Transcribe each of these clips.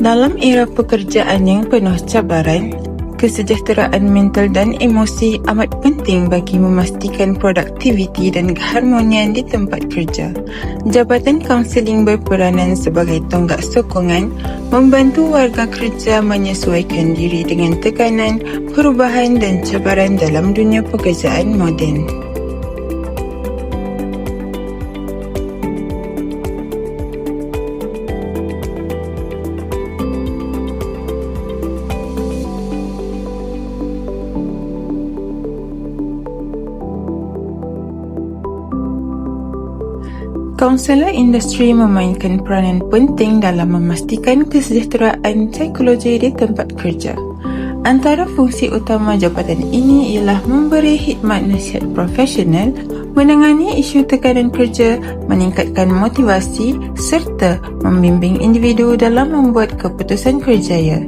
Dalam era pekerjaan yang penuh cabaran, kesejahteraan mental dan emosi amat penting bagi memastikan produktiviti dan keharmonian di tempat kerja. Jabatan kaunseling berperanan sebagai tonggak sokongan membantu warga kerja menyesuaikan diri dengan tekanan, perubahan dan cabaran dalam dunia pekerjaan moden. Kaunselor industri memainkan peranan penting dalam memastikan kesejahteraan psikologi di tempat kerja. Antara fungsi utama jabatan ini ialah memberi khidmat nasihat profesional, menangani isu tekanan kerja, meningkatkan motivasi serta membimbing individu dalam membuat keputusan kerjaya.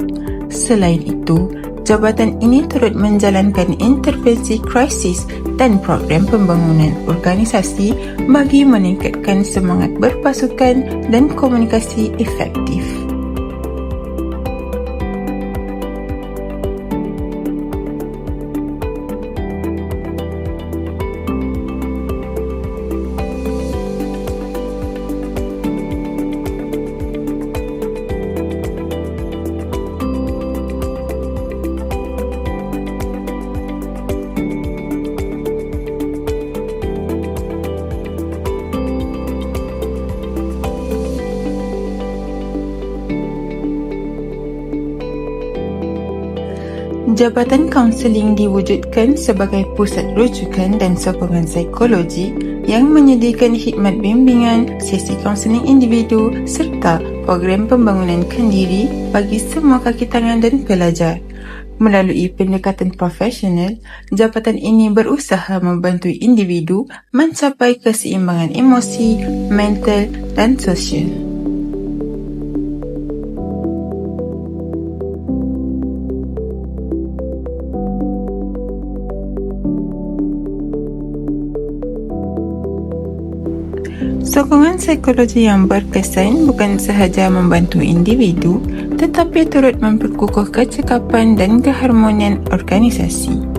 Selain itu, Jabatan ini turut menjalankan intervensi krisis dan program pembangunan organisasi bagi meningkatkan semangat berpasukan dan komunikasi efektif. Jabatan Kaunseling diwujudkan sebagai pusat rujukan dan sokongan psikologi yang menyediakan khidmat bimbingan, sesi kaunseling individu serta program pembangunan kendiri bagi semua kaki tangan dan pelajar. Melalui pendekatan profesional, jabatan ini berusaha membantu individu mencapai keseimbangan emosi, mental dan sosial. Sokongan psikologi yang berkesan bukan sahaja membantu individu tetapi turut memperkukuh kecekapan dan keharmonian organisasi.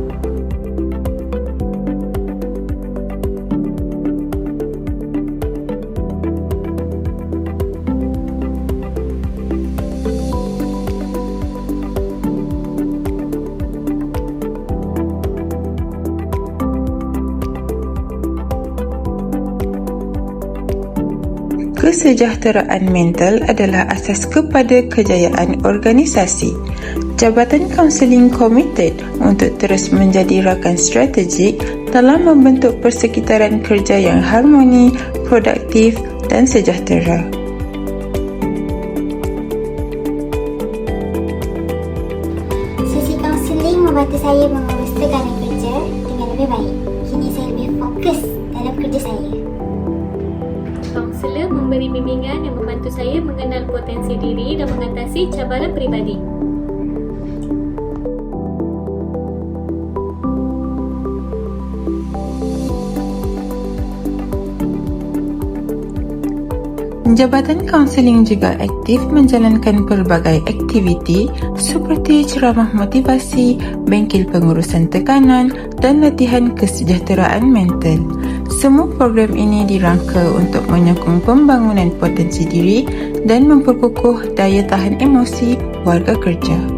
Kesejahteraan mental adalah asas kepada kejayaan organisasi. Jabatan Kaunseling komited untuk terus menjadi rakan strategik dalam membentuk persekitaran kerja yang harmoni, produktif dan sejahtera. Membantu saya mengurus tekanan kerja dengan lebih baik. Kini saya lebih fokus kaunselor memberi bimbingan yang membantu saya mengenal potensi diri dan mengatasi cabaran peribadi. Jabatan Kaunseling juga aktif menjalankan pelbagai aktiviti seperti ceramah motivasi, bengkel pengurusan tekanan dan latihan kesejahteraan mental. Semua program ini dirangka untuk menyokong pembangunan potensi diri dan memperkukuh daya tahan emosi warga kerja.